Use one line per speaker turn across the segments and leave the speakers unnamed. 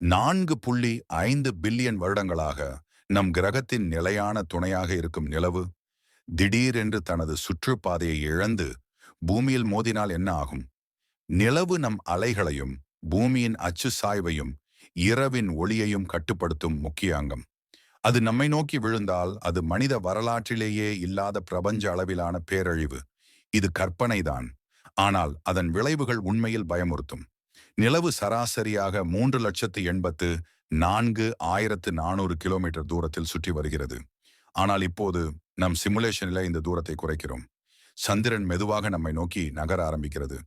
நான்கு புள்ளி ஐந்து பில்லியன் வருடங்களாக நம் கிரகத்தின் நிலையான துணையாக இருக்கும் நிலவு திடீரென்று தனது சுற்றுப்பாதையை இழந்து பூமியில் மோதினால் என்ன ஆகும்? நிலவு நம் அலைகளையும் பூமியின் அச்சு சாய்வையும் இரவின் ஒளியையும் கட்டுப்படுத்தும் முக்கிய அங்கம் அது நம்மை நோக்கி விழுந்தால் அது மனித வரலாற்றிலேயே இல்லாத பிரபஞ்ச அளவிலான பேரழிவு. இது கற்பனைதான். ஆனால் அதன் விளைவுகள் உண்மையில் பயமுறுத்தும். நிலவு சராசரியாக மூன்று லட்சத்து எண்பத்து நான்கு ஆயிரத்து நானூறு கிலோமீட்டர் தூரத்தில் சுற்றி வருகிறது. ஆனால் இப்போது நம் சிமுலேஷனில் இந்த தூரத்தை குறைக்கிறோம். சந்திரன் மெதுவாக நம்மை நோக்கி நகர ஆரம்பிக்கிறது.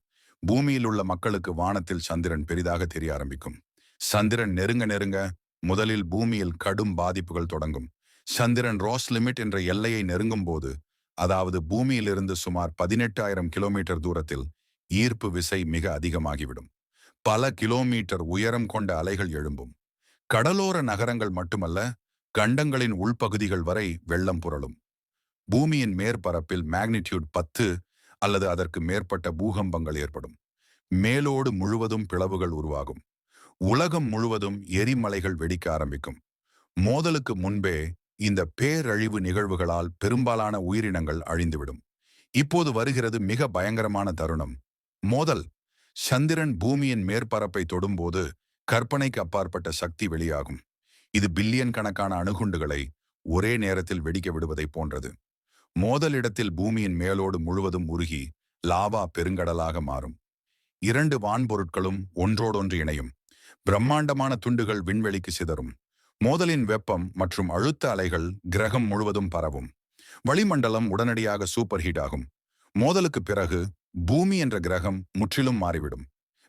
பூமியில் உள்ள மக்களுக்கு வானத்தில் சந்திரன் பெரிதாக தெரிய ஆரம்பிக்கும். சந்திரன் நெருங்க நெருங்க முதலில் பூமியில் கடும் பாதிப்புகள் தொடங்கும். சந்திரன் ரோஸ் லிமிட் என்ற எல்லையை நெருங்கும் போது அதாவது பூமியிலிருந்து சுமார் பதினெட்டாயிரம் கிலோமீட்டர் தூரத்தில் ஈர்ப்பு விசை மிக அதிகமாகிவிடும். பல கிலோமீட்டர் உயரம் கொண்ட அலைகள் எழும்பும். கடலோர நகரங்கள் மட்டுமல்ல கண்டங்களின் உள்பகுதிகள் வரை வெள்ளம் புரளும். பூமியின் மேற்பரப்பில் மேக்னிடியூட் பத்து அல்லது அதற்கு மேற்பட்ட பூகம்பங்கள் ஏற்படும். மேலோடு முழுவதும் பிளவுகள் உருவாகும். உலகம் முழுவதும் எரிமலைகள் வெடிக்க ஆரம்பிக்கும். மோதலுக்கு முன்பே இந்த பேரழிவு நிகழ்வுகளால் பெரும்பாலான உயிரினங்கள் அழிந்துவிடும். இப்போது வருகிறது மிக பயங்கரமான தருணம். மோதல். சந்திரன் பூமியின் மேற்பரப்பை தொடும்போது கற்பனைக்கு அப்பாற்பட்ட சக்தி வெளியாகும். இது பில்லியன் கணக்கான அணுகுண்டுகளை ஒரே நேரத்தில் வெடிக்க விடுவதைப் போன்றது. மோதலிடத்தில் பூமியின் மேலோடு முழுவதும் உருகி லாவா பெருங்கடலாக மாறும். இரண்டு வான்பொருட்களும் ஒன்றோடொன்று இணையும். பிரம்மாண்டமான துண்டுகள் விண்வெளிக்கு சிதறும். மோதலின் வெப்பம் மற்றும் அழுத்த அலைகள் கிரகம் முழுவதும் பரவும். வளிமண்டலம் உடனடியாக சூப்பர் ஹீட் ஆகும். மோதலுக்கு பிறகு பூமி என்ற கிரகம் முற்றிலும் மாறிவிடும்.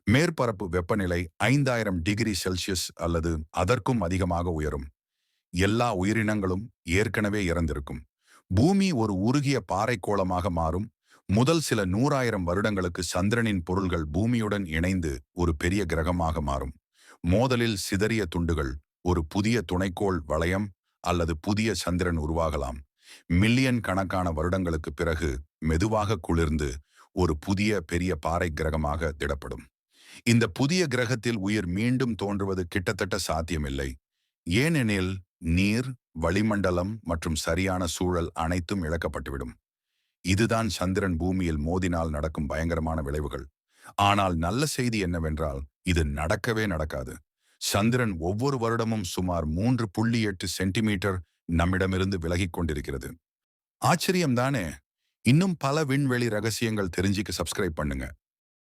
மேற்பரப்பு வெப்பநிலை ஐந்தாயிரம் டிகிரி செல்சியஸ் அல்லது அதற்கும் அதிகமாக உயரும். எல்லா உயிரினங்களும் ஏற்கனவே இறந்திருக்கும். பூமி ஒரு உருகிய பாறைக்கோளமாக மாறும். முதல் சில நூறாயிரம் வருடங்களுக்கு சந்திரனின் பொருள்கள் பூமியுடன் இணைந்து ஒரு பெரிய கிரகமாக மாறும். மோதலில் சிதறிய துண்டுகள் ஒரு புதிய துணைக்கோள் வளையம் அல்லது புதிய சந்திரன் உருவாகலாம். மில்லியன் கணக்கான வருடங்களுக்கு பிறகு மெதுவாக குளிர்ந்து ஒரு புதிய பெரிய பாறை கிரகமாக திடப்படும். இந்த புதிய கிரகத்தில் உயிர் மீண்டும் தோன்றுவது கிட்டத்தட்ட சாத்தியமில்லை. ஏனெனில் நீர் வளிமண்டலம் மற்றும் சரியான சூழல் அனைத்தும் இழக்கப்பட்டுவிடும். இதுதான் சந்திரன் பூமியில் மோதினால் நடக்கும் பயங்கரமான விளைவுகள். ஆனால் நல்ல செய்தி என்னவென்றால் இது நடக்கவே நடக்காது. சந்திரன் ஒவ்வொரு வருடமும் சுமார் மூன்று புள்ளி எட்டு சென்டிமீட்டர் நம்மிடமிருந்து விலகிக் கொண்டிருக்கிறது. ஆச்சரியம்தானே இன்னும் பல விண்வெளி ரகசியங்கள் தெரிஞ்சுக்க சப்ஸ்கிரைப் பண்ணுங்க.